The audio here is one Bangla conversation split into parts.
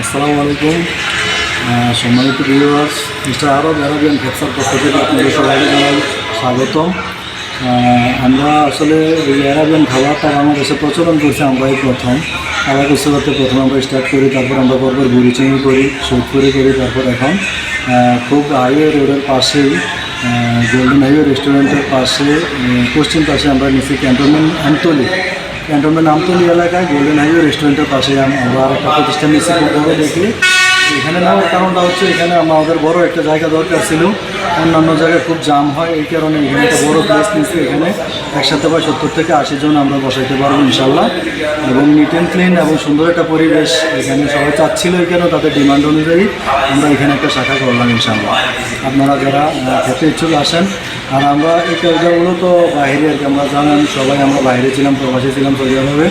আসসালামু আলাইকুম। সম্মানিত ভিউয়ার্স মিস্টার আরব অ্যারাবিয়ান ফেক্সার পক্ষ থেকে আপনাদের সবাইকে জানাই স্বাগতম। আমরা আসলে এই অ্যারাবিয়ান খাবারটা বাংলাদেশে প্রচলন করছি আমরাই প্রথম। আবার করতে প্রথম আমরা স্টার্ট করি, তারপর আমরা পরপর বুড়ি চিংড়ি করি সুটপুরি করি তারপর এখন খুব হাইওয়ে রোডের পাশেই গোল্ডেন হাইওয়ে রেস্টুরেন্টের পাশে পশ্চিম পাশে আমরা নিচে ক্যান্টনমেন্ট আমতলি ক্যান্টনমেন্ট আমতলি এলাকায় গোল্ডেন হাইওয়ে রেস্টুরেন্টের পাশে আমি আমরা একটা প্রতিষ্ঠান এসে দেখি। এখানে নেওয়ার কারণটা হচ্ছে এখানে আমাদের বড় একটা জায়গা দরকার ছিল। অন্যান্য জায়গায় খুব জাম হয়, এই কারণে এখানে একটা বড় প্লেস নিচ্ছি এখানে। একসাথে প্রায় সত্তর থেকে আশি জন আমরা বসাইতে পারব ইনশাল্লাহ এবং নিট অ্যান্ড ক্লিন এবং সুন্দর একটা পরিবেশ এখানে সবাই চাচ্ছিল এখানে তাদের ডিমান্ড অনুযায়ী আমরা এখানে একটা শাখা করলাম ইনশাল্লাহ আপনারা যারা খেতে ইচ্ছুক আসেন, আর আমরা এই কাজটা মূলত বাইরে আর কি, আমরা জানেন সবাই, আমরা বাইরে ছিলাম, প্রবাসী ছিলাম সৌদি আরবে।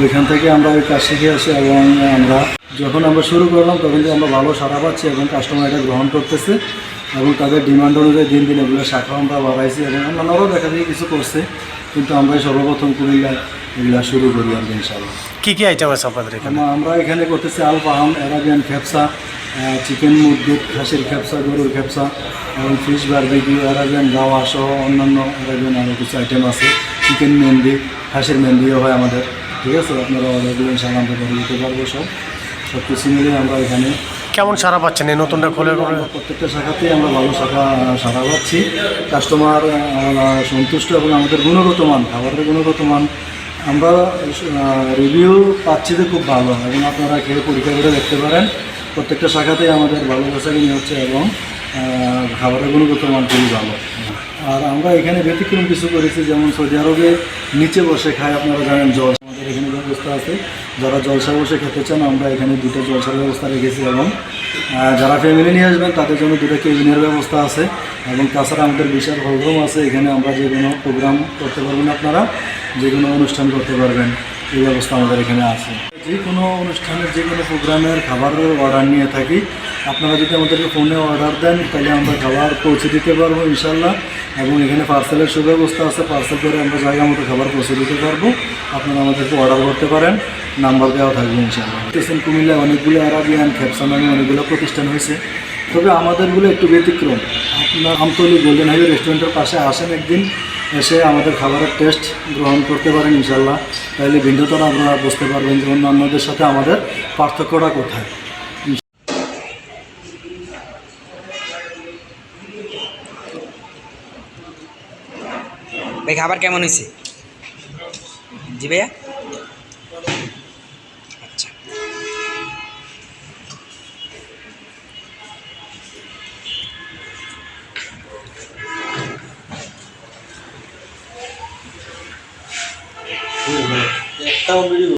ওইখান থেকে আমরা ওই কাজ শিখে আসি এবং আমরা, যখন আমরা শুরু করলাম, তখন আমরা ভালো সাড়া পাচ্ছি এবং কাস্টমার এটা গ্রহণ করতেছে। এবং তাদের ডিমান্ড অনুযায়ী দিন দিন এগুলো শাখা আমরা বাড়াইছি এবং অন্যান্যরাও দেখা দিয়ে কিছু করছে কিন্তু আমরা সর্বপ্রথম কুমিল্লায় এগুলো শুরু করি আর কি ইনশাল্লাহ কি কি আইটেম আছে আপনাদের এখানে? আমরা এখানে করতেছি আল পাহাম অ্যারাবিয়ান খেপসা চিকেন মুরগির খাসির খেপসা গরুর খেপসা এবং ফিশ বারবিকিউ অ্যারাবিয়ান গাওয়া সহ অন্যান্য অ্যারাবিয়ান আরও কিছু আইটেম আছে। চিকেন মেহেন্দি খাসির মেহেন্দিও হয় আমাদের। ঠিক আছে? আপনারা অর্ডার করে দিতে পারব সব। সব কিছু মিলিয়ে আমরা এখানে কেমন সারা পাচ্ছেন এই নতুনটা খোলে প্রত্যেকটা শাখাতেই আমরা ভালো শাখা সারা পাচ্ছি। কাস্টমার সন্তুষ্ট এবং আমাদের গুণগত মান, খাবারের গুণগত মান, আমরা রিভিউ পাচ্ছি যে খুব ভালো। এবং আপনারা খেয়ে পরীক্ষা করে দেখতে পারেন। প্রত্যেকটা শাখাতেই আমাদের ভালো বেচাকিনি হচ্ছে এবং খাবারের গুণগত মান খুবই ভালো। আর আমরা এখানে ব্যতিক্রম কিছু করেছি, যেমন সৌদি আরবে নিচে বসে খায়, আপনারা জানেন জল। ব্যবস্থা আছে। যারা জলসা বসে খেতে চান, আমরা এখানে দুটো জলসার ব্যবস্থা রেখেছি এবং যারা ফ্যামিলি নিয়ে আসবেন, তাদের জন্য দুটো কেবিনের ব্যবস্থা আছে এবং তাছাড়া আমাদের বিশাল হলরুম আছে। এখানে আমরা যে কোনো প্রোগ্রাম করতে পারবেন আপনারা, যে কোনো অনুষ্ঠান করতে পারবেন। এই ব্যবস্থা আমাদের এখানে আছে। যে কোনো অনুষ্ঠানের যে কোনো প্রোগ্রামের খাবারের অর্ডার নিয়ে থাকি। আপনারা যদি আমাদেরকে ফোনে অর্ডার দেন, তাহলে আমরা খাবার পৌঁছে দিতে পারব ইনশাল্লাহ এবং এখানে পার্সেলের সুব্যবস্থা আছে, পার্সেল করে আমরা জায়গা মতো খাবার পৌঁছে দিতে পারব। আপনারা আমাদেরকে অর্ডার করতে পারেন নাম্বার দেওয়া থাকবে ইনশাল্লাহ স্টেশন কুমিল্লায় অনেকগুলো আরাবিয়ান খেপসা নামে অনেকগুলো প্রতিষ্ঠান হয়েছে। তবে আমাদেরগুলো একটু ব্যতিক্রম। আপনার আমতলি, গোল্ডেন হাইওয়ে রেস্টুরেন্টের পাশে আসেন একদিন। এসে আমাদের খাবারের টেস্ট গ্রহণ করতে পারেন ইনশাল্লাহ তাহলে ভিন্নতা আপনারা বুঝতে পারবেন যে অন্যান্যদের সাথে আমাদের পার্থক্যটা কোথায়। ভাই, খাবার কেমন হয়েছে? জি ভাইয়া? Tahu.